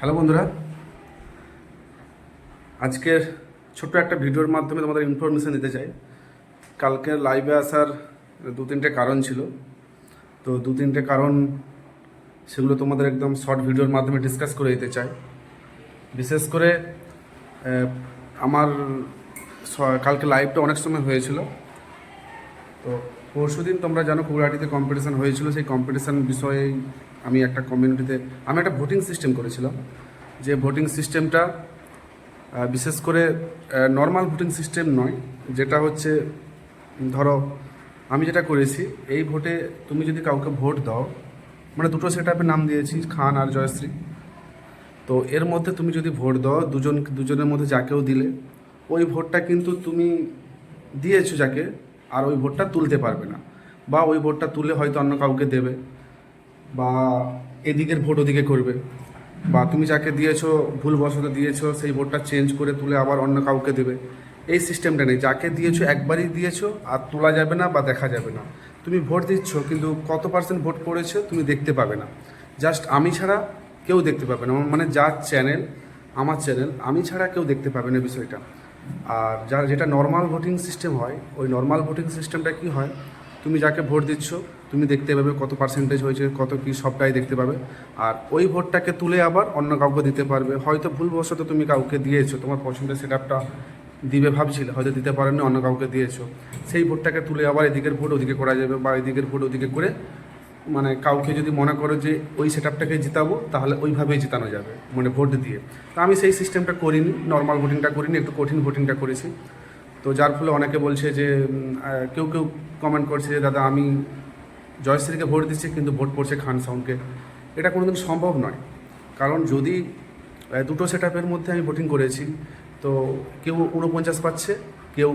Hello বন্ধুরা। আজকের ছোট্ট একটা ভিডিওর মাধ্যমে তোমাদের ইনফরমেশান দিতে চাই। কালকে লাইভে আসার দু তিনটে কারণ ছিল। তো দু তিনটে কারণ সেগুলো তোমাদের একদম শর্ট ভিডিওর মাধ্যমে ডিসকাস করে দিতে চাই। বিশেষ করে আমার কালকে লাইভটা অনেক সময় হয়েছিল। তো পরশু দিন তোমরা জানো কুড়াহাটিতে কম্পিটিশান হয়েছিল। সেই কম্পিটিশান বিষয়ে আমি একটা কমিউনিটিতে আমি একটা ভোটিং সিস্টেম করেছিলাম, যে ভোটিং সিস্টেমটা বিশেষ করে নর্মাল ভোটিং সিস্টেম নয়, যেটা হচ্ছে, ধরো, আমি যেটা করেছি, এই ভোটে তুমি যদি কাউকে ভোট দাও মানে দুটো সেট নাম দিয়েছি, খান আর জয়শ্রী, তো এর মধ্যে তুমি যদি ভোট দাও, দুজন, দুজনের মধ্যে যাকেও দিলে, ওই ভোটটা কিন্তু তুমি দিয়েছ যাকে, আর ওই ভোটটা তুলতে পারবে না, বা ওই ভোটটা তুলে হয়তো অন্য কাউকে দেবে বা এদিকের ভোট ওদিকে করবে। বা তুমি যাকে দিয়েছ, ভুলবশত দিয়েছ, সেই ভোটটা চেঞ্জ করে তুলে আবার অন্য কাউকে দেবে। এই সিস্টেমটা নেই। যাকে দিয়েছ, একবারই দিয়েছ, আর তোলা যাবে না বা দেখা যাবে না। তুমি ভোট দিচ্ছ, কিন্তু কত পার্সেন্ট ভোট পড়েছে তুমি দেখতে পাবে না। জাস্ট আমি ছাড়া কেউ দেখতে পাবে না। মানে যার চ্যানেল আমার চ্যানেল আমি ছাড়া কেউ দেখতে পাবে না বিষয়টা। আর যার যেটা নর্মাল ভোটিং সিস্টেম হয়, ওই নর্মাল ভোটিং সিস্টেমটা কি হয়? তুমি যাকে ভোট দিচ্ছ তুমি দেখতে পাবে কত পার্সেন্টেজ হয়েছে, কত কি সবটাই দেখতে পাবে। আর ওই ভোটটাকে তুলে আবার অন্য কাউকে দিতে পারবে। হয়তো ভুলবশত তুমি কাউকে দিয়েছ, তোমার পছন্দের সেট আপটা দিবে ভাবছিলে, হয়তো দিতে পারেনি অন্য কাউকে দিয়েছ। সেই ভোটটাকে তুলে আবার এদিকের ভোট ওদিকে করা যাবে বা এদিকের ভোট ওদিকে করে মানে কাউকে যদি মনে করো যে ওই সেট আপটাকে জিতাবো, তাহলে ওইভাবেই জিতানো যাবে মানে ভোট দিয়ে। তো আমি সেই সিস্টেমটা করিনি নর্মাল ভোটিংটা করিনি, একটু কঠিন ভোটিংটা করেছি। তো যার ফলে অনেকে বলছে যে কেউ কেউ কমেন্ট করছে যে, দাদা, আমি জয়শ্রীকে ভোট দিচ্ছে, কিন্তু ভোট পড়ছে খান সাউন্ডকে। এটা কোনোদিন সম্ভব নয়। কারণ যদি দুটো সেট মধ্যে আমি ভোটিং করেছি, তো কেউ উনপঞ্চাশ পাচ্ছে, কেউ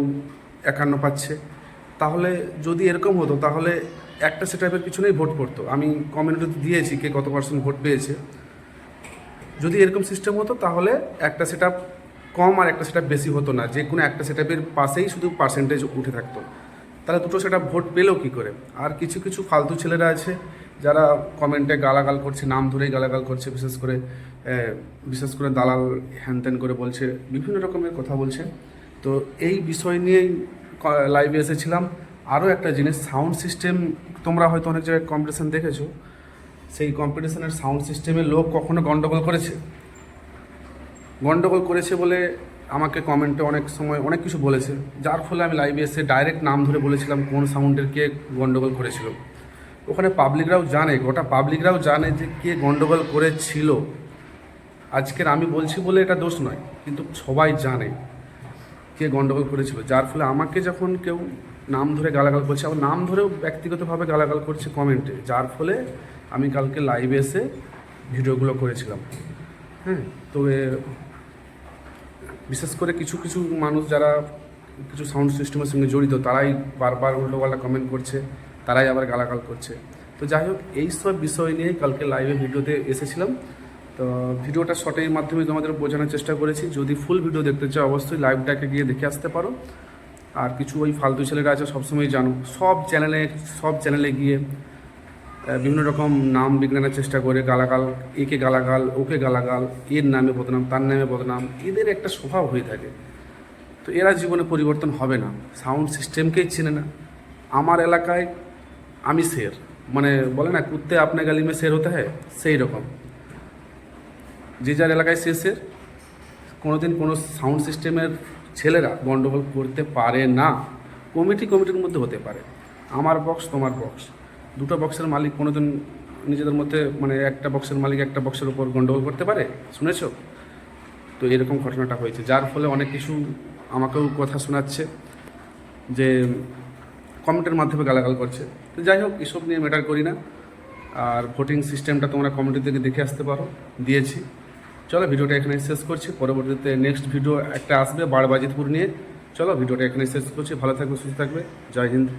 একান্ন পাচ্ছে। তাহলে যদি এরকম হতো, তাহলে একটা সেট আপের পিছনেই ভোট পড়তো। আমি কমিউনিটিতে দিয়েছি কে কত পার্সেন্ট ভোট পেয়েছে। যদি এরকম সিস্টেম হতো, তাহলে একটা সেট কম আর একটা সেট বেশি হতো না। যে কোনো একটা সেট পাশেই শুধু পার্সেন্টেজ উঠে থাকতো। তাহলে দুটো সেটা ভোট পেল কী করে? আর কিছু কিছু ফালতু ছেলেরা আছে যারা কমেন্টে গালাগাল করছে, নাম ধরেই গালাগাল করছে, বিশেষ করে বিশেষ করে দালাল হ্যান ত্যান করে বলছে, বিভিন্ন রকমের কথা বলছে। তো এই বিষয় নিয়েই লাইভে এসেছিলাম। আরও একটা জিনিস সাউন্ড সিস্টেম তোমরা হয়তো অনেক জায়গায় কম্পিটিশান দেখেছ। সেই কম্পিটিশানের সাউন্ড সিস্টেমে লোক কখনো গন্ডগোল করেছে? গন্ডগোল করেছে বলে আমাকে কমেন্টে অনেক সময় অনেক কিছু বলেছে। যার ফলে আমি লাইভে এসে ডাইরেক্ট নাম ধরে বলেছিলাম কোন সাউন্ডের কে গন্ডগোল করেছিল। ওখানে পাবলিকরাও জানে, গোটা পাবলিকরাও জানে যে কে গন্ডগোল করেছিল। আজকের আমি বলছি বলে এটা দোষ নয়, কিন্তু সবাই জানে কে গন্ডগোল করেছিল। যার ফলে আমাকে যখন কেউ নাম ধরে গালাগাল করছে, আবার নাম ধরেও ব্যক্তিগতভাবে গালাগাল করছে কমেন্টে যার ফলে আমি কালকে লাইভে এসে ভিডিওগুলো করেছিলাম। হ্যাঁ তবে বিশেষ করে কিছু কিছু মানুষ যারা কিছু সাউন্ড সিস্টেমের সঙ্গে জড়িত, তারাই বারবার উল্টোপাল্টা কমেন্ট করছে, তারাই আবার গালাগাল করছে। তো যাই হোক এইসব বিষয় নিয়ে কালকে লাইভে ভিডিওতে এসেছিলাম। তো ভিডিওটা শর্টের মাধ্যমে তোমাদের বোঝানোর চেষ্টা করেছি। যদি ফুল ভিডিও দেখতে চাও, অবশ্যই লাইভটাকে গিয়ে দেখে আসতে পারো। আর কিছু ওই ফালতু ছেলেরা আছে সবসময় জানো। সব চ্যানেলে সব চ্যানেলে গিয়ে বিভিন্ন রকম নাম বিজ্ঞানের চেষ্টা করে গালাগাল, একে গালাগাল, ওকে গালাগাল, এর নামে বদনাম, তার নামে বদনাম, এদের একটা স্বভাব হয়ে থাকে। তো এরা জীবনে পরিবর্তন হবে না। সাউন্ড সিস্টেমকেই চেনে না। আমার এলাকায় আমি শের মানে বলে না, কুত্তে আপনা গালিমে শের হতে হয়, সেই রকম। যে যার এলাকায় সে শের কোনোদিন কোনো সাউন্ড সিস্টেমের ছেলেরা গণ্ডগোল করতে পারে না। কমিটি কমিটির মধ্যে হতে পারে। আমার বক্স, তোমার বক্স। দুটো বক্সের মালিক কোনোদিন নিজেদের মধ্যে মানে একটা বক্সের মালিক একটা বক্সের উপর গণ্ডগোল করতে পারে? শুনেছো? তো এরকম ঘটনাটা হয়েছে। যার ফলে অনেক কিছু আমাকেও কথা শোনাচ্ছে যে কমেন্টের মাধ্যমে গালাগাল করছে। তো যাই হোক, এসব নিয়ে ম্যাটার করি না। আর ভোটিং সিস্টেমটা তোমরা কমিটি থেকে দেখে আসতে পারো। দিয়েছি। চলো, ভিডিওটা এখানে শেষ করছি। পরবর্তীতে নেক্সট ভিডিও একটা আসবে বারবাজিতপুর নিয়ে। চলো, ভিডিওটা এখানে শেষ করছি। ভালো থাকবে, সুস্থ থাকবে। জয় হিন্দ।